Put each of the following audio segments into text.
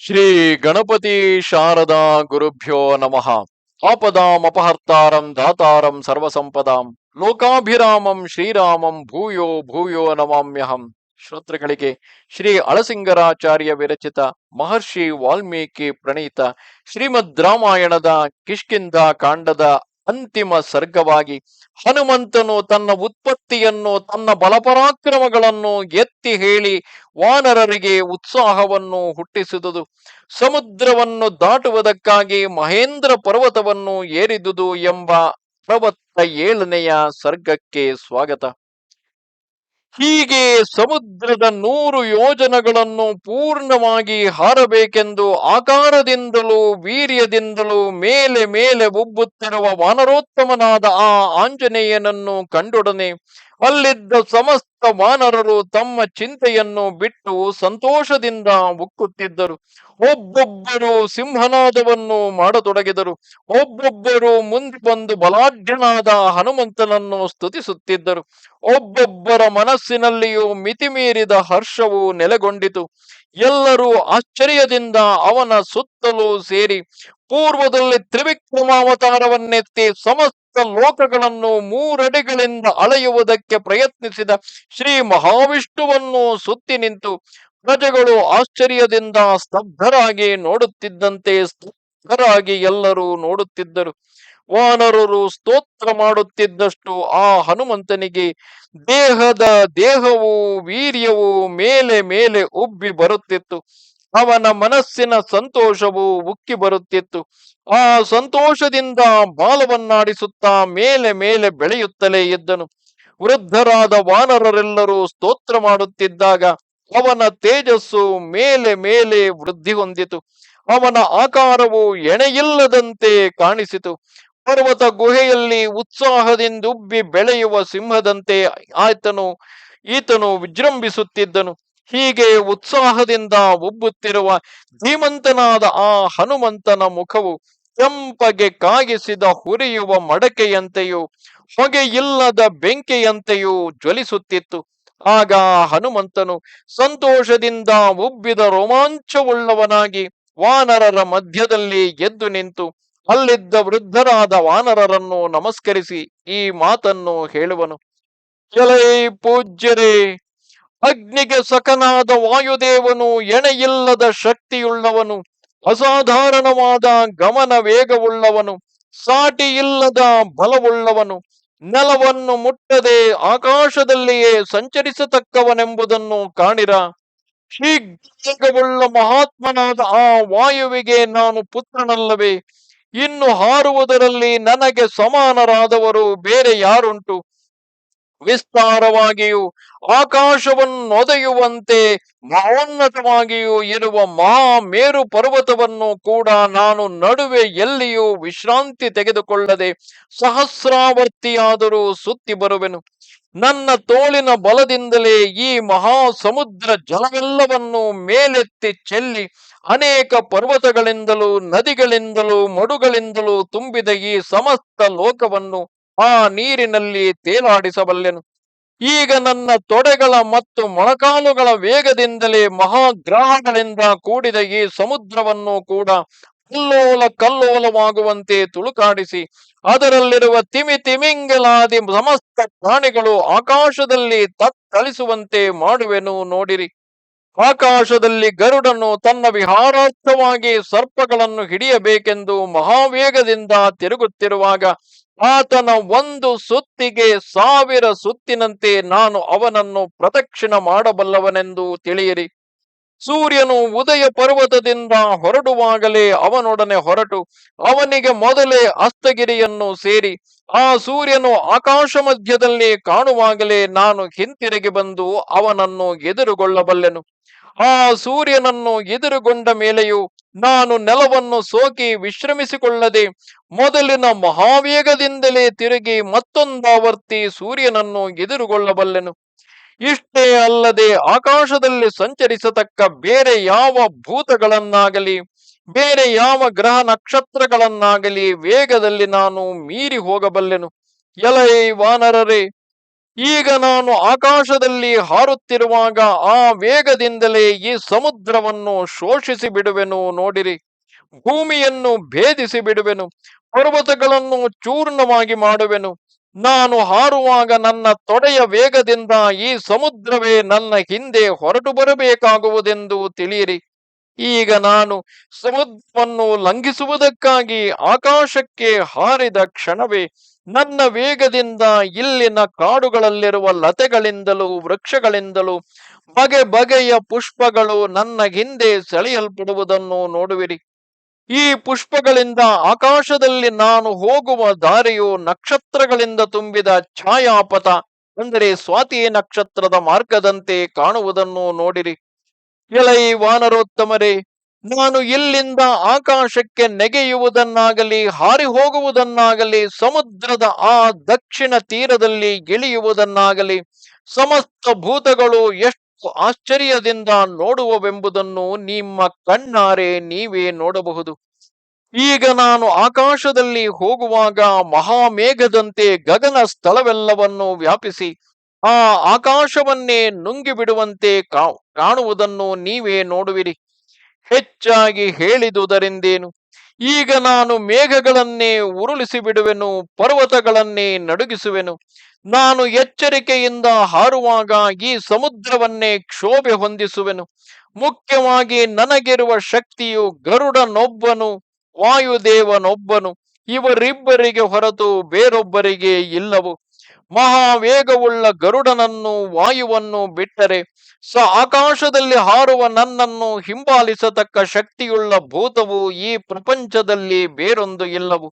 ಶ್ರೀ ಗಣಪತಿ ಶಾರದಾ ಗುರುಭ್ಯೋ ನಮಃ. ಆಪದಾಂ ಅಪಹರ್ತಾರಂ ದಾತಾರಂ ಸರ್ವಸಂಪದಾಂ. ಲೋಕಾಭಿರಾಮಂ ಶ್ರೀರಾಮಂ ಭೂಯೋ ಭೂಯೋ ನಮಾಮ್ಯಹಂ. ಶ್ರೋತೃಗಳಿಗೆ ಶ್ರೀ ಅಳಸಿಂಗರಾಚಾರ್ಯ ವಿರಚಿತ ಮಹರ್ಷಿ ವಾಲ್ಮೀಕಿ ಪ್ರಣೀತ ಶ್ರೀಮದ್ ರಾಮಾಯಣದ ಕಿಷ್ಕಿಂದ ಕಾಂಡದ ಅಂತಿಮ ಸರ್ಗವಾಗಿ ಹನುಮಂತನು ತನ್ನ ಉತ್ಪತ್ತಿಯನ್ನು, ತನ್ನ ಬಲಪರಾಕ್ರಮಗಳನ್ನು ಎತ್ತಿ ಹೇಳಿ ವಾನರರಿಗೆ ಉತ್ಸಾಹವನ್ನು ಹುಟ್ಟಿಸಿದುದು. ಸಮುದ್ರವನ್ನು ದಾಟುವುದಕ್ಕಾಗಿ ಮಹೇಂದ್ರ ಪರ್ವತವನ್ನು ಏರಿದುದು ಎಂಬ ಅರವತ್ತ ಏಳನೆಯ ಸರ್ಗಕ್ಕೆ ಸ್ವಾಗತ. ಹೀಗೆ ಸಮುದ್ರದ ನೂರು ಯೋಜನಗಳನ್ನು ಪೂರ್ಣವಾಗಿ ಹಾರಬೇಕೆಂದು ಆಕಾರದಿಂದಲೂ ವೀರ್ಯದಿಂದಲೂ ಮೇಲೆ ಮೇಲೆ ಉಬ್ಬುತ್ತಿರುವ ವಾನರೋತ್ತಮನಾದ ಆ ಆಂಜನೇಯನನ್ನು ಕಂಡೊಡನೆ ಅಲ್ಲಿದ್ದ ಸಮಸ್ತ ವಾನರರು ತಮ್ಮ ಚಿಂತೆಯನ್ನು ಬಿಟ್ಟು ಸಂತೋಷದಿಂದ ಉಕ್ಕುತ್ತಿದ್ದರು. ಒಬ್ಬೊಬ್ಬರು ಸಿಂಹನಾದವನ್ನು ಮಾಡತೊಡಗಿದರು. ಒಬ್ಬೊಬ್ಬರು ಮುಂದೆ ಬಂದು ಬಲಾಢ್ಯನಾದ ಹನುಮಂತನನ್ನು ಸ್ತುತಿಸುತ್ತಿದ್ದರು. ಒಬ್ಬೊಬ್ಬರ ಮನಸ್ಸಿನಲ್ಲಿಯೂ ಮಿತಿಮೀರಿದ ಹರ್ಷವು ನೆಲೆಗೊಂಡಿತು. ಎಲ್ಲರೂ ಆಶ್ಚರ್ಯದಿಂದ ಅವನ ಸುತ್ತಲೂ ಸೇರಿ ಪೂರ್ವದಲ್ಲಿ ತ್ರಿವಿಕ್ರಮಾವತಾರವನ್ನೆತ್ತಿ ಸಮಸ್ತ ಲೋಕಗಳನ್ನು ಮೂರಡಿಗಳಿಂದ ಅಳೆಯುವುದಕ್ಕೆ ಪ್ರಯತ್ನಿಸಿದ ಶ್ರೀ ಮಹಾವಿಷ್ಣುವನ್ನು ಸುತ್ತಿ ನಿಂತು ಪ್ರಜೆಗಳು ಆಶ್ಚರ್ಯದಿಂದ ಸ್ತಬ್ಧರಾಗಿ ನೋಡುತ್ತಿದ್ದಂತೆ ಸ್ತಬ್ಧರಾಗಿ ಎಲ್ಲರೂ ನೋಡುತ್ತಿದ್ದರು. ವಾನರರು ಸ್ತೋತ್ರ ಮಾಡುತ್ತಿದ್ದಷ್ಟು ಆ ಹನುಮಂತನಿಗೆ ದೇಹದ ದೇಹವು ವೀರ್ಯವು ಮೇಲೆ ಮೇಲೆ ಉಬ್ಬಿ ಬರುತ್ತಿತ್ತು. ಅವನ ಮನಸ್ಸಿನ ಸಂತೋಷವು ಉಕ್ಕಿ ಬರುತ್ತಿತ್ತು. ಆ ಸಂತೋಷದಿಂದ ಬಾಲವನ್ನಾಡಿಸುತ್ತಾ ಮೇಲೆ ಮೇಲೆ ಬೆಳೆಯುತ್ತಲೇ ಇದ್ದನು. ವೃದ್ಧರಾದ ವಾನರರೆಲ್ಲರೂ ಸ್ತೋತ್ರ ಮಾಡುತ್ತಿದ್ದಾಗ ಅವನ ತೇಜಸ್ಸು ಮೇಲೆ ಮೇಲೆ ವೃದ್ಧಿ ಹೊಂದಿತು. ಅವನ ಆಕಾರವು ಎಣೆಯಿಲ್ಲದಂತೆ ಕಾಣಿಸಿತು. ಪರ್ವತ ಗುಹೆಯಲ್ಲಿ ಉತ್ಸಾಹದಿಂದುಬ್ಬಿ ಬೆಳೆಯುವ ಸಿಂಹದಂತೆ ಆತನು ಈತನು ವಿಜೃಂಭಿಸುತ್ತಿದ್ದನು. ಹೀಗೆ ಉತ್ಸಾಹದಿಂದ ಉಬ್ಬುತ್ತಿರುವ ಧೀಮಂತನಾದ ಆ ಹನುಮಂತನ ಮುಖವು ಕೆಂಪಗೆ ಕಾಗಿಸಿದ ಹುರಿಯುವ ಮಡಕೆಯಂತೆಯೂ ಹೊಗೆಯಿಲ್ಲದ ಬೆಂಕಿಯಂತೆಯೂ ಜ್ವಲಿಸುತ್ತಿತ್ತು. ಆಗ ಹನುಮಂತನು ಸಂತೋಷದಿಂದ ಉಬ್ಬಿದ ರೋಮಾಂಚವುಳ್ಳವನಾಗಿ ವಾನರರ ಮಧ್ಯದಲ್ಲಿ ಎದ್ದು ನಿಂತು, ಅಲ್ಲಿದ್ದ ವೃದ್ಧರಾದ ವಾನರರನ್ನು ನಮಸ್ಕರಿಸಿ ಈ ಮಾತನ್ನು ಹೇಳುವನು. ಎಲೈ ಪೂಜ್ಯರೇ ಅಗ್ನಿಗೆ ಸಕನಾದ ವಾಯುದೇವನು, ಎಣೆಯಿಲ್ಲದ ಶಕ್ತಿಯುಳ್ಳವನು, ಅಸಾಧಾರಣವಾದ ಗಮನ ವೇಗವುಳ್ಳವನು ಸಾಟಿ ಇಲ್ಲದ ಬಲವುಳ್ಳವನು, ನೆಲವನ್ನು ಮುಟ್ಟದೆ ಆಕಾಶದಲ್ಲಿಯೇ ಸಂಚರಿಸತಕ್ಕವನೆಂಬುದನ್ನು ಕಾಣಿರ. ಶೀಘ್ರವುಳ್ಳ ಮಹಾತ್ಮನಾದ ಆ ವಾಯುವಿಗೆ ನಾನು ಪುತ್ರನಲ್ಲವೇ, ಇನ್ನು ಹಾರುವುದರಲ್ಲಿ ನನಗೆ ಸಮಾನರಾದವರು ಬೇರೆ ಯಾರುಂಟು? ವಿಸ್ತಾರವಾಗಿಯೂ ಆಕಾಶವನ್ನೊದೆಯುವಂತೆ ಮಹೋನ್ನತವಾಗಿಯೂ ಇರುವ ಮಹಾ ಮೇರು ಪರ್ವತವನ್ನು ಕೂಡ ನಾನು ನಡುವೆ ಎಲ್ಲಿಯೂ ವಿಶ್ರಾಂತಿ ತೆಗೆದುಕೊಳ್ಳದೆ ಸಹಸ್ರಾವರ್ತಿಯಾದರೂ ಸುತ್ತಿ ಬರುವೆನು. ನನ್ನ ತೋಳಿನ ಬಲದಿಂದಲೇ ಈ ಮಹಾ ಸಮುದ್ರ ಜಲವೆಲ್ಲವನ್ನು ಮೇಲೆತ್ತಿ ಚೆಲ್ಲಿ ಅನೇಕ ಪರ್ವತಗಳಿಂದಲೂ ನದಿಗಳಿಂದಲೂ ಮಡುಗಳಿಂದಲೂ ತುಂಬಿದ ಈ ಸಮಸ್ತ ಲೋಕವನ್ನು ಆ ನೀರಿನಲ್ಲಿ ತೇಲಾಡಿಸಬಲ್ಲೆನು. ಈಗ ನನ್ನ ತೊಡೆಗಳ ಮತ್ತು ಮೊಳಕಾಲುಗಳ ವೇಗದಿಂದಲೇ ಮಹಾಗ್ರಹಗಳಿಂದ ಕೂಡಿದ ಈ ಸಮುದ್ರವನ್ನು ಕೂಡ ಅಲ್ಲೋಲ ಕಲ್ಲೋಲವಾಗುವಂತೆ ತುಳುಕಾಡಿಸಿ, ಅದರಲ್ಲಿರುವ ತಿಮಿ ತಿಮಿಂಗಲಾದಿ ಸಮಸ್ತ ಪ್ರಾಣಿಗಳು ಆಕಾಶದಲ್ಲಿ ತತ್ತಳಿಸುವಂತೆ ಮಾಡುವೆನು ನೋಡಿರಿ. ಆಕಾಶದಲ್ಲಿ ಗರುಡನು ತನ್ನ ವಿಹಾರಾರ್ಥವಾಗಿ ಸರ್ಪಗಳನ್ನು ಹಿಡಿಯಬೇಕೆಂದು ಮಹಾವೇಗದಿಂದ ತಿರುಗುತ್ತಿರುವಾಗ ಆತನ ಒಂದು ಸುತ್ತಿಗೆ ಸಾವಿರ ಸುತ್ತಿನಂತೆ ನಾನು ಅವನನ್ನು ಪ್ರದಕ್ಷಿಣ ಮಾಡಬಲ್ಲವನೆಂದು ತಿಳಿಯಿರಿ. ಸೂರ್ಯನು ಉದಯ ಪರ್ವತದಿಂದ ಹೊರಡುವಾಗಲೇ ಅವನೊಡನೆ ಹೊರಟು, ಅವನಿಗೆ ಮೊದಲೇ ಅಸ್ತಗಿರಿಯನ್ನು ಸೇರಿ, ಆ ಸೂರ್ಯನು ಆಕಾಶ ಮಧ್ಯದಲ್ಲಿ ಕಾಣುವಾಗಲೇ ನಾನು ಹಿಂತಿರುಗಿ ಬಂದು ಅವನನ್ನು ಎದುರುಗೊಳ್ಳಬಲ್ಲೆನು. ಆ ಸೂರ್ಯನನ್ನು ಎದುರುಗೊಂಡ ಮೇಲೆಯೂ ನಾನು ನೆಲವನ್ನು ಸೋಕಿ ವಿಶ್ರಮಿಸಿಕೊಳ್ಳದೆ ಮೊದಲಿನ ಮಹಾವೇಗದಿಂದಲೇ ತಿರುಗಿ ಮತ್ತೊಂದಾವರ್ತಿ ಸೂರ್ಯನನ್ನು ಎದುರುಗೊಳ್ಳಬಲ್ಲೆನು. ಇಷ್ಟೇ ಅಲ್ಲದೆ ಆಕಾಶದಲ್ಲಿ ಸಂಚರಿಸತಕ್ಕ ಬೇರೆ ಯಾವ ಭೂತಗಳನ್ನಾಗಲಿ, ಬೇರೆ ಯಾವ ಗ್ರಹ ನಕ್ಷತ್ರಗಳನ್ನಾಗಲಿ, ವೇಗದಲ್ಲಿ ನಾನು ಮೀರಿ ಹೋಗಬಲ್ಲೆನು. ಎಲೈ ವಾನರರೇ ಈಗ ನಾನು ಆಕಾಶದಲ್ಲಿ ಹಾರುತ್ತಿರುವಾಗ ಆ ವೇಗದಿಂದಲೇ ಈ ಸಮುದ್ರವನ್ನು ಶೋಷಿಸಿ ಬಿಡುವೆನು ನೋಡಿರಿ, ಭೂಮಿಯನ್ನು ಭೇದಿಸಿ ಬಿಡುವೆನು ಪರ್ವತಗಳನ್ನು ಚೂರ್ಣವಾಗಿ ಮಾಡುವೆನು. ನಾನು ಹಾರುವಾಗ ನನ್ನ ತೊಡೆಯ ವೇಗದಿಂದ ಈ ಸಮುದ್ರವೇ ನನ್ನ ಹಿಂದೆ ಹೊರಟು ಬರಬೇಕಾಗುವುದೆಂದು ತಿಳಿಯಿರಿ. ಈಗ ನಾನು ಸಮುದ್ರವನ್ನು ಲಂಘಿಸುವುದಕ್ಕಾಗಿ ಆಕಾಶಕ್ಕೆ ಹಾರಿದ ಕ್ಷಣವೇ ನನ್ನ ವೇಗದಿಂದ ಇಲ್ಲಿನ ಕಾಡುಗಳಲ್ಲಿರುವ ಲತೆಗಳಿಂದಲೂ ವೃಕ್ಷಗಳಿಂದಲೂ ಬಗೆ ಬಗೆಯ ಪುಷ್ಪಗಳು ನನ್ನ ಹಿಂದೆ ಸೆಳೆಯಲ್ಪಡುವುದನ್ನು ನೋಡುವಿರಿ. ಈ ಪುಷ್ಪಗಳಿಂದ ಆಕಾಶದಲ್ಲಿ ನಾನು ಹೋಗುವ ದಾರಿಯು ನಕ್ಷತ್ರಗಳಿಂದ ತುಂಬಿದ ಛಾಯಾಪಥ, ಅಂದರೆ ಸ್ವಾತಿ ನಕ್ಷತ್ರದ ಮಾರ್ಗದಂತೆ ಕಾಣುವುದನ್ನು ನೋಡಿರಿ. ಎಲೈ ವಾನರೋತ್ತಮರೇ, ನಾನು ಇಲ್ಲಿಂದ ಆಕಾಶಕ್ಕೆ ನೆಗೆಯುವುದನ್ನಾಗಲಿ ಹಾರಿ ಹೋಗುವುದನ್ನಾಗಲಿ ಸಮುದ್ರದ ಆ ದಕ್ಷಿಣ ತೀರದಲ್ಲಿ ಇಳಿಯುವುದನ್ನಾಗಲಿ, ಸಮಸ್ತ ಭೂತಗಳು ಎಷ್ಟು ಆಶ್ಚರ್ಯದಿಂದ ನೋಡುವವೆಂಬುದನ್ನು ನಿಮ್ಮ ಕಣ್ಣಾರೆ ನೀವೇ ನೋಡಬಹುದು. ಈಗ ನಾನು ಆಕಾಶದಲ್ಲಿ ಹೋಗುವಾಗ ಮಹಾಮೇಘದಂತೆ ಗಗನ ಸ್ಥಳವೆಲ್ಲವನ್ನು ವ್ಯಾಪಿಸಿ ಆ ಆಕಾಶವನ್ನೇ ನುಂಗಿ ಬಿಡುವಂತೆ ಕಾಣುವುದನ್ನು ನೀವೇ ನೋಡುವಿರಿ. ಹೆಚ್ಚಾಗಿ ಹೇಳಿದುದರಿಂದೇನು? ಈಗ ನಾನು ಮೇಘಗಳನ್ನೇ ಉರುಳಿಸಿ ಬಿಡುವೆನು ಪರ್ವತಗಳನ್ನೇ ನಡುಗಿಸುವೆನು. ನಾನು ಎಚ್ಚರಿಕೆಯಿಂದ ಹಾರುವಾಗ ಈ ಸಮುದ್ರವನ್ನೇ ಕ್ಷೋಭೆ ಹೊಂದಿಸುವೆನು. ಮುಖ್ಯವಾಗಿ ನನಗಿರುವ ಶಕ್ತಿಯು ಗರುಡನೊಬ್ಬನು, ವಾಯುದೇವನೊಬ್ಬನು. ಇವರಿಬ್ಬರಿಗೆ ಹೊರತು ಬೇರೊಬ್ಬರಿಗೆ ಇಲ್ಲವು. ಮಹಾವೇಗವುಳ್ಳ ಗರುಡನನ್ನು, ವಾಯುವನ್ನು ಬಿಟ್ಟರೆ ಸ ಆಕಾಶದಲ್ಲಿ ಹಾರುವ ನನ್ನನ್ನು ಹಿಂಬಾಲಿಸತಕ್ಕ ಶಕ್ತಿಯುಳ್ಳ ಭೂತವು ಈ ಪ್ರಪಂಚದಲ್ಲಿ ಬೇರೊಂದು ಇಲ್ಲವು.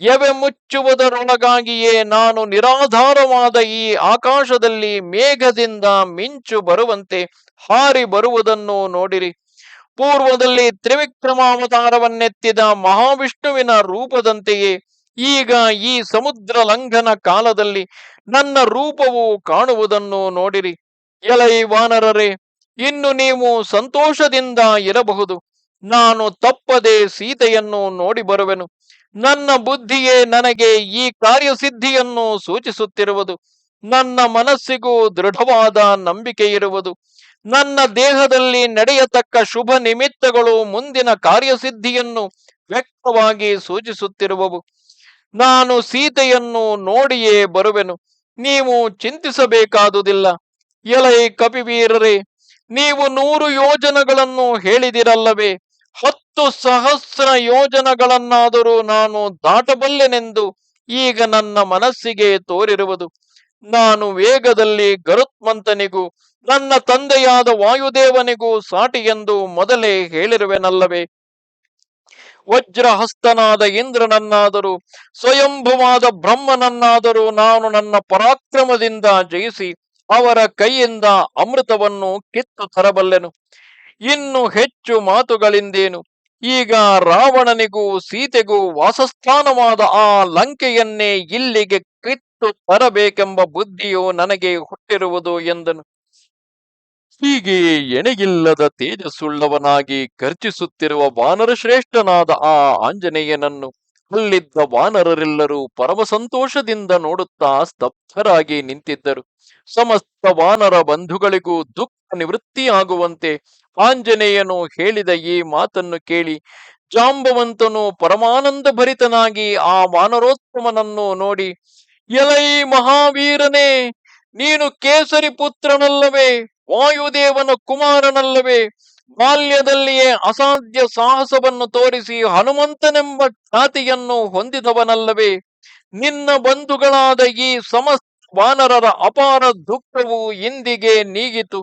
ಎವೆ ಮುಚ್ಚುವುದರೊಳಗಾಗಿಯೇ ನಾನು ನಿರಾಧಾರವಾದ ಈ ಆಕಾಶದಲ್ಲಿ ಮೇಘದಿಂದ ಮಿಂಚು ಬರುವಂತೆ ಹಾರಿ ಬರುವುದನ್ನು ನೋಡಿರಿ. ಪೂರ್ವದಲ್ಲಿ ತ್ರಿವಿಕ್ರಮಾವತಾರವನ್ನೆತ್ತಿದ ಮಹಾವಿಷ್ಣುವಿನ ರೂಪದಂತೆಯೇ ಈಗ ಈ ಸಮುದ್ರ ಲಂಘನ ಕಾಲದಲ್ಲಿ ನನ್ನ ರೂಪವು ಕಾಣುವುದನ್ನು ನೋಡಿರಿ. ಎಲೈ ವಾನರರೇ, ಇನ್ನು ನೀವು ಸಂತೋಷದಿಂದ ಇರಬಹುದು. ನಾನು ತಪ್ಪದೆ ಸೀತೆಯನ್ನು ನೋಡಿ ಬರುವೆನು. ನನ್ನ ಬುದ್ಧಿಯೇ ನನಗೆ ಈ ಕಾರ್ಯಸಿದ್ಧಿಯನ್ನು ಸೂಚಿಸುತ್ತಿರುವುದು. ನನ್ನ ಮನಸ್ಸಿಗೂ ದೃಢವಾದ ನಂಬಿಕೆ ಇರುವುದು. ನನ್ನ ದೇಹದಲ್ಲಿ ನಡೆಯತಕ್ಕ ಶುಭ ನಿಮಿತ್ತಗಳು ಮುಂದಿನ ಕಾರ್ಯಸಿದ್ಧಿಯನ್ನು ವ್ಯಕ್ತವಾಗಿ ಸೂಚಿಸುತ್ತಿರುವವು. ನಾನು ಸೀತೆಯನ್ನು ನೋಡಿಯೇ ಬರುವೆನು. ನೀವು ಚಿಂತಿಸಬೇಕಾದುದಿಲ್ಲ. ಎಲೈ ಕಪಿವೀರರೇ, ನೀವು ನೂರು ಯೋಜನಗಳನ್ನು ಹೇಳಿದಿರಲ್ಲವೇ. ಹತ್ತು ಸಹಸ್ರ ಯೋಜನಗಳನ್ನಾದರೂ ನಾನು ದಾಟಬಲ್ಲೆನೆಂದು ಈಗ ನನ್ನ ಮನಸ್ಸಿಗೆ ತೋರಿರುವುದು. ನಾನು ವೇಗದಲ್ಲಿ ಗರುತ್ಮಂತನಿಗೂ, ನನ್ನ ತಂದೆಯಾದ ವಾಯುದೇವನಿಗೂ ಸಾಟಿ ಎಂದು ಮೊದಲೇ ಹೇಳಿರುವೆನಲ್ಲವೇ. ವಜ್ರಹಸ್ತನಾದ ಇಂದ್ರನನ್ನಾದರೂ, ಸ್ವಯಂಭುವಾದ ಬ್ರಹ್ಮನನ್ನಾದರೂ ನಾನು ನನ್ನ ಪರಾಕ್ರಮದಿಂದ ಜಯಿಸಿ ಅವರ ಕೈಯಿಂದ ಅಮೃತವನ್ನು ಕಿತ್ತು ತರಬಲ್ಲೆನು. ಇನ್ನು ಹೆಚ್ಚು ಮಾತುಗಳಿಂದೇನು? ಈಗ ರಾವಣನಿಗೂ ಸೀತೆಗೂ ವಾಸಸ್ಥಾನವಾದ ಆ ಲಂಕೆಯನ್ನೇ ಇಲ್ಲಿಗೆ ಕಿತ್ತು ತರಬೇಕೆಂಬ ಬುದ್ಧಿಯು ನನಗೆ ಹುಟ್ಟಿರುವುದು ಎಂದನು. ಹೀಗೆ ಎಣೆಗಿಲ್ಲದ ತೇಜಸ್ಸುಳ್ಳವನಾಗಿ ಖರ್ಚಿಸುತ್ತಿರುವ ವಾನರ ಶ್ರೇಷ್ಠನಾದ ಆ ಆಂಜನೇಯನನ್ನು ಅಲ್ಲಿದ್ದ ವಾನರರೆಲ್ಲರೂ ಪರಮ ಸಂತೋಷದಿಂದ ನೋಡುತ್ತಾ ಸ್ತಬ್ಧರಾಗಿ ನಿಂತಿದ್ದರು. ಸಮಸ್ತ ವಾನರ ಬಂಧುಗಳಿಗೂ ದುಃಖ ನಿವೃತ್ತಿಯಾಗುವಂತೆ ಆಂಜನೇಯನು ಹೇಳಿದ ಈ ಮಾತನ್ನು ಕೇಳಿ ಜಾಂಬವಂತನು ಪರಮಾನಂದ ಭರಿತನಾಗಿ ಆ ವಾನರೋತ್ತಮನನ್ನು ನೋಡಿ, ಎಲೈ ಮಹಾವೀರನೇ, ನೀನು ಕೇಸರಿ ಪುತ್ರನಲ್ಲವೇ ವಾಯುದೇವನ ಕುಮಾರನಲ್ಲವೇ? ಬಾಲ್ಯದಲ್ಲಿಯೇ ಅಸಾಧ್ಯ ಸಾಹಸವನ್ನು ತೋರಿಸಿ ಹನುಮಂತನೆಂಬ ಖ್ಯಾತಿಯನ್ನು ಹೊಂದಿದವನಲ್ಲವೇ? ನಿನ್ನ ಬಂಧುಗಳಾದ ಈ ಸಮಸ್ತ ವಾನರರ ಅಪಾರ ದುಃಖವು ಇಂದಿಗೆ ನೀಗಿತು.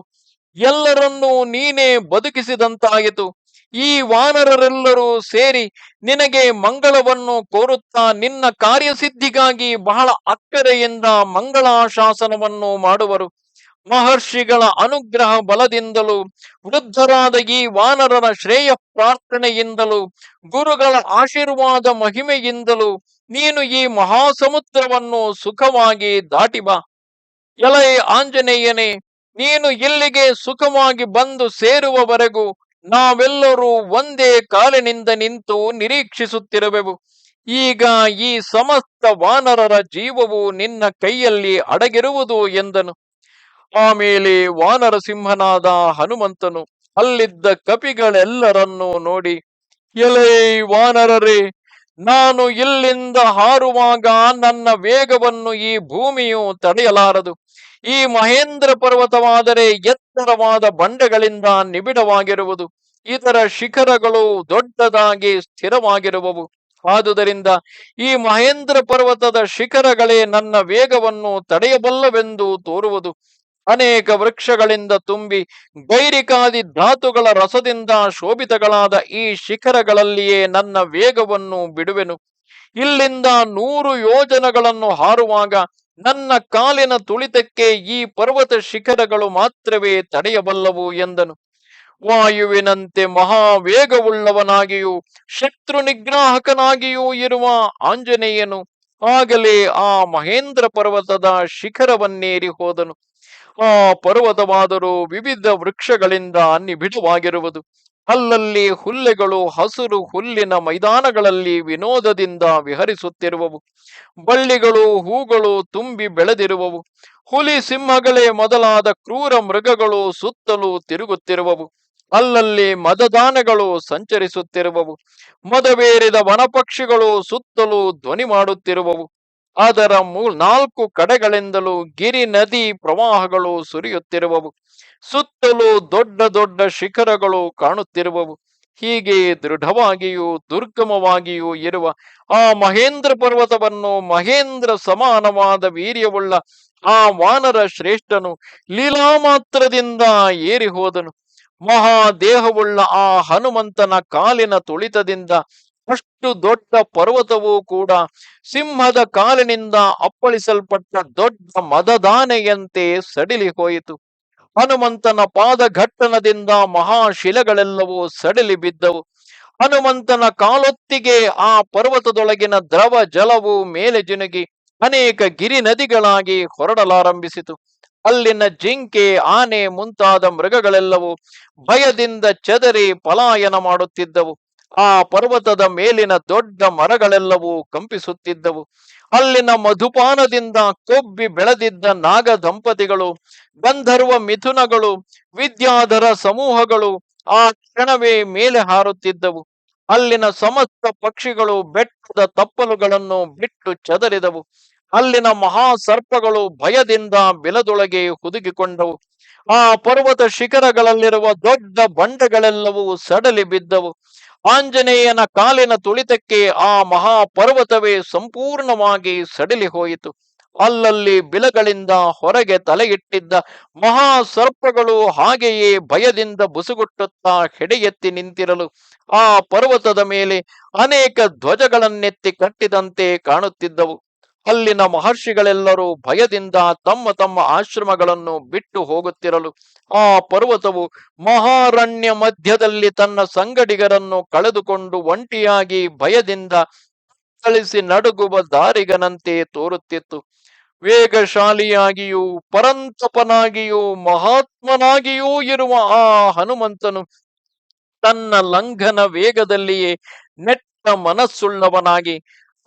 ಎಲ್ಲರನ್ನೂ ನೀನೇ ಬದುಕಿಸಿದಂತಾಯಿತು. ಈ ವಾನರರೆಲ್ಲರೂ ಸೇರಿ ನಿನಗೆ ಮಂಗಳವನ್ನು ಕೋರುತ್ತಾ ನಿನ್ನ ಕಾರ್ಯಸಿದ್ಧಿಗಾಗಿ ಬಹಳ ಅಕ್ಕರೆಯಿಂದ ಮಂಗಳಾಶಾಸನವನ್ನು ಮಾಡುವರು. ಮಹರ್ಷಿಗಳ ಅನುಗ್ರಹ ಬಲದಿಂದಲೂ, ವೃದ್ಧರಾದ ಈ ವಾನರರ ಶ್ರೇಯ ಪ್ರಾರ್ಥನೆಯಿಂದಲೂ, ಗುರುಗಳ ಆಶೀರ್ವಾದ ಮಹಿಮೆಯಿಂದಲೂ ನೀನು ಈ ಮಹಾಸಮುದ್ರವನ್ನು ಸುಖವಾಗಿ ದಾಟಿ ಬಾ. ಎಲೈ ಆಂಜನೇಯನೇ, ನೀನು ಇಲ್ಲಿಗೆ ಸುಖವಾಗಿ ಬಂದು ಸೇರುವವರೆಗೂ ನಾವೆಲ್ಲರೂ ಒಂದೇ ಕಾಲಿನಿಂದ ನಿಂತು ನಿರೀಕ್ಷಿಸುತ್ತಿರುವೆವು. ಈಗ ಈ ಸಮಸ್ತ ವಾನರರ ಜೀವವು ನಿನ್ನ ಕೈಯಲ್ಲಿ ಅಡಗಿರುವುದು ಎಂದನು. ಆಮೇಲೆ ವಾನರ ಸಿಂಹನಾದ ಹನುಮಂತನು ಅಲ್ಲಿದ್ದ ಕಪಿಗಳೆಲ್ಲರನ್ನೂ ನೋಡಿ, ಎಲೈ ವಾನರರೇ, ನಾನು ಇಲ್ಲಿಂದ ಹಾರುವಾಗ ನನ್ನ ವೇಗವನ್ನು ಈ ಭೂಮಿಯು ತಡೆಯಲಾರದು. ಈ ಮಹೇಂದ್ರ ಪರ್ವತವಾದರೆ ಎತ್ತರವಾದ ಬಂಡೆಗಳಿಂದ ನಿಬಿಡವಾಗಿರುವುದು. ಇತರ ಶಿಖರಗಳು ದೊಡ್ಡದಾಗಿ ಸ್ಥಿರವಾಗಿರುವವು. ಆದುದರಿಂದ ಈ ಮಹೇಂದ್ರ ಪರ್ವತದ ಶಿಖರಗಳೇ ನನ್ನ ವೇಗವನ್ನು ತಡೆಯಬಲ್ಲವೆಂದು ತೋರುವುದು. ಅನೇಕ ವೃಕ್ಷಗಳಿಂದ ತುಂಬಿ ಗೈರಿಕಾದಿ ಧಾತುಗಳ ರಸದಿಂದ ಶೋಭಿತಗಳಾದ ಈ ಶಿಖರಗಳಲ್ಲಿಯೇ ನನ್ನ ವೇಗವನ್ನು ಬಿಡುವೆನು. ಇಲ್ಲಿಂದ ನೂರು ಯೋಜನಗಳನ್ನು ಹಾರುವಾಗ ನನ್ನ ಕಾಲಿನ ತುಳಿತಕ್ಕೆ ಈ ಪರ್ವತ ಶಿಖರಗಳು ಮಾತ್ರವೇ ತಡೆಯಬಲ್ಲವು ಎಂದನು. ವಾಯುವಿನಂತೆ ಮಹಾವೇಗವುಳ್ಳವನಾಗಿಯೂ ಶತ್ರು ನಿಗ್ರಾಹಕನಾಗಿಯೂ ಇರುವ ಆಂಜನೇಯನು ಆಗಲೇ ಆ ಮಹೇಂದ್ರ ಪರ್ವತದ ಶಿಖರವನ್ನೇರಿ ಹೋದನು. ಆ ಪರ್ವತವಾದರೂ ವಿವಿಧ ವೃಕ್ಷಗಳಿಂದ ನಿಬಿಡವಾಗಿರುವುದು ಅಲ್ಲಲ್ಲಿ ಹುಲ್ಲೆಗಳು, ಹಸುರು ಹುಲ್ಲಿನ ಮೈದಾನಗಳಲ್ಲಿ ವಿನೋದದಿಂದ ವಿಹರಿಸುತ್ತಿರುವವು. ಬಳ್ಳಿಗಳು, ಹೂಗಳು ತುಂಬಿ ಬೆಳೆದಿರುವವು. ಹುಲಿ ಸಿಂಹಗಳೇ ಮೊದಲಾದ ಕ್ರೂರ ಮೃಗಗಳು ಸುತ್ತಲೂ ತಿರುಗುತ್ತಿರುವವು. ಅಲ್ಲಲ್ಲಿ ಮದದಾನಗಳು ಸಂಚರಿಸುತ್ತಿರುವವು. ಮದವೇರಿದ ವನಪಕ್ಷಿಗಳು ಸುತ್ತಲೂ ಧ್ವನಿ ಮಾಡುತ್ತಿರುವವು ಅದರ ಮೂ ನಾಲ್ಕು ಕಡೆಗಳಿಂದಲೂ ಗಿರಿ ನದಿ ಪ್ರವಾಹಗಳು ಸುರಿಯುತ್ತಿರುವವು. ಸುತ್ತಲೂ ದೊಡ್ಡ ದೊಡ್ಡ ಶಿಖರಗಳು ಕಾಣುತ್ತಿರುವವು. ಹೀಗೆ ದೃಢವಾಗಿಯೂ ದುರ್ಗಮವಾಗಿಯೂ ಇರುವ ಆ ಮಹೇಂದ್ರ ಪರ್ವತವನ್ನು ಮಹೇಂದ್ರ ಸಮಾನವಾದ ವೀರ್ಯವುಳ್ಳ ಆ ವಾನರ ಶ್ರೇಷ್ಠನು ಲೀಲಾ ಮಾತ್ರದಿಂದ ಏರಿ ಹೋದನು. ಮಹಾದೇಹವುಳ್ಳ ಆ ಹನುಮಂತನ ಕಾಲಿನ ತುಳಿತದಿಂದ ಅಷ್ಟು ದೊಡ್ಡ ಪರ್ವತವೂ ಕೂಡ ಸಿಂಹದ ಕಾಲಿನಿಂದ ಅಪ್ಪಳಿಸಲ್ಪಟ್ಟ ದೊಡ್ಡ ಮದದಾನೆಯಂತೆ ಸಡಿಲಿ ಹೋಯಿತು. ಹನುಮಂತನ ಪಾದಘಟ್ಟನದಿಂದ ಮಹಾಶಿಲೆಗಳೆಲ್ಲವೂ ಸಡಿಲಿ ಬಿದ್ದವು. ಹನುಮಂತನ ಕಾಲೊತ್ತಿಗೆ ಆ ಪರ್ವತದೊಳಗಿನ ದ್ರವ ಜಲವು ಮೇಲೆ ಜಿನುಗಿ ಅನೇಕ ಗಿರಿ ನದಿಗಳಾಗಿ ಹೊರಡಲಾರಂಭಿಸಿತು. ಅಲ್ಲಿನ ಜಿಂಕೆ, ಆನೆ ಮುಂತಾದ ಮೃಗಗಳೆಲ್ಲವೂ ಭಯದಿಂದ ಚದರಿ ಪಲಾಯನ ಮಾಡುತ್ತಿದ್ದವು. ಆ ಪರ್ವತದ ಮೇಲಿನ ದೊಡ್ಡ ಮರಗಳೆಲ್ಲವೂ ಕಂಪಿಸುತ್ತಿದ್ದವು. ಅಲ್ಲಿನ ಮಧುಪಾನದಿಂದ ಕೊಬ್ಬಿ ಬೆಳೆದಿದ್ದ ನಾಗ ದಂಪತಿಗಳು, ಗಂಧರ್ವ ಮಿಥುನಗಳು, ವಿದ್ಯಾಧರ ಸಮೂಹಗಳು ಆ ಕ್ಷಣವೇ ಮೇಲೆ ಹಾರುತ್ತಿದ್ದವು. ಅಲ್ಲಿನ ಸಮಸ್ತ ಪಕ್ಷಿಗಳು ಬೆಟ್ಟದ ತಪ್ಪಲುಗಳನ್ನು ಬಿಟ್ಟು ಚದರಿದವು. ಅಲ್ಲಿನ ಮಹಾ ಸರ್ಪಗಳು ಭಯದಿಂದ ಬಿಲದೊಳಗೆ ಹುದುಗಿಕೊಂಡವು. ಆ ಪರ್ವತ ಶಿಖರಗಳಲ್ಲಿರುವ ದೊಡ್ಡ ಬಂಡೆಗಳೆಲ್ಲವೂ ಸಡಲಿ ಬಿದ್ದವು. ಆಂಜನೇಯನ ಕಾಲಿನ ತುಳಿತಕ್ಕೆ ಆ ಮಹಾಪರ್ವತವೇ ಸಂಪೂರ್ಣವಾಗಿ ಸಡಿಲಿ ಹೋಯಿತು. ಅಲ್ಲಲ್ಲಿ ಬಿಲಗಳಿಂದ ಹೊರಗೆ ತಲೆಯಿಟ್ಟಿದ್ದ ಮಹಾ ಸರ್ಪಗಳು ಹಾಗೆಯೇ ಭಯದಿಂದ ಬುಸುಗುಟ್ಟುತ್ತಾ ಹೆಡೆಯೆತ್ತಿ ನಿಂತಿರಲು, ಆ ಪರ್ವತದ ಮೇಲೆ ಅನೇಕ ಧ್ವಜಗಳನ್ನೆತ್ತಿ ಕಟ್ಟಿದಂತೆ ಕಾಣುತ್ತಿದ್ದವು. ಅಲ್ಲಿನ ಮಹರ್ಷಿಗಳೆಲ್ಲರೂ ಭಯದಿಂದ ತಮ್ಮ ತಮ್ಮ ಆಶ್ರಮಗಳನ್ನು ಬಿಟ್ಟು ಹೋಗುತ್ತಿರಲು ಆ ಪರ್ವತವು ಮಹಾರಣ್ಯ ಮಧ್ಯದಲ್ಲಿ ತನ್ನ ಸಂಗಡಿಗರನ್ನು ಕಳೆದುಕೊಂಡು ಒಂಟಿಯಾಗಿ ಭಯದಿಂದ ಕಳಿಸಿ ನಡುಗುವ ದಾರಿಗನಂತೆ ತೋರುತ್ತಿತ್ತು. ವೇಗಶಾಲಿಯಾಗಿಯೂ ಪರಂತಪನಾಗಿಯೂ ಮಹಾತ್ಮನಾಗಿಯೂ ಇರುವ ಆ ಹನುಮಂತನು ತನ್ನ ಲಂಘನ ವೇಗದಲ್ಲಿಯೇ ನೆಟ್ಟ ಮನಸ್ಸುಳ್ಳವನಾಗಿ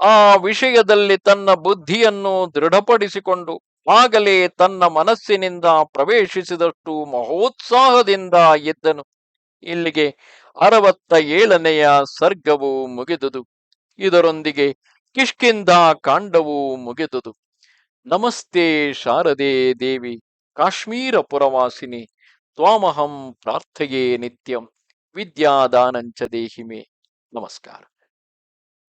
ಆ ವಿಷಯದಲ್ಲಿ ತನ್ನ ಬುದ್ಧಿಯನ್ನು ದೃಢಪಡಿಸಿಕೊಂಡು ಆಗಲೇ ತನ್ನ ಮನಸ್ಸಿನಿಂದ ಪ್ರವೇಶಿಸಿದಷ್ಟು ಮಹೋತ್ಸಾಹದಿಂದ ಇದ್ದನು ಇಲ್ಲಿಗೆ ಅರವತ್ತ ಏಳನೆಯ ಸರ್ಗವು ಮುಗಿದುದು. ಇದರೊಂದಿಗೆ ಕಿಷ್ಕಿಂದ ಕಾಂಡವು ಮುಗಿದುದು. ನಮಸ್ತೆ ಶಾರದೆ ದೇವಿ, ಕಾಶ್ಮೀರ ಪುರವಾಸಿನಿ, ತ್ವಾಮಹಂ ಪ್ರಾರ್ಥೆಯೇ ನಿತ್ಯಂ, ವಿದ್ಯಾದಾನಂಚ ದೇಹಿಮೆ. ನಮಸ್ಕಾರ.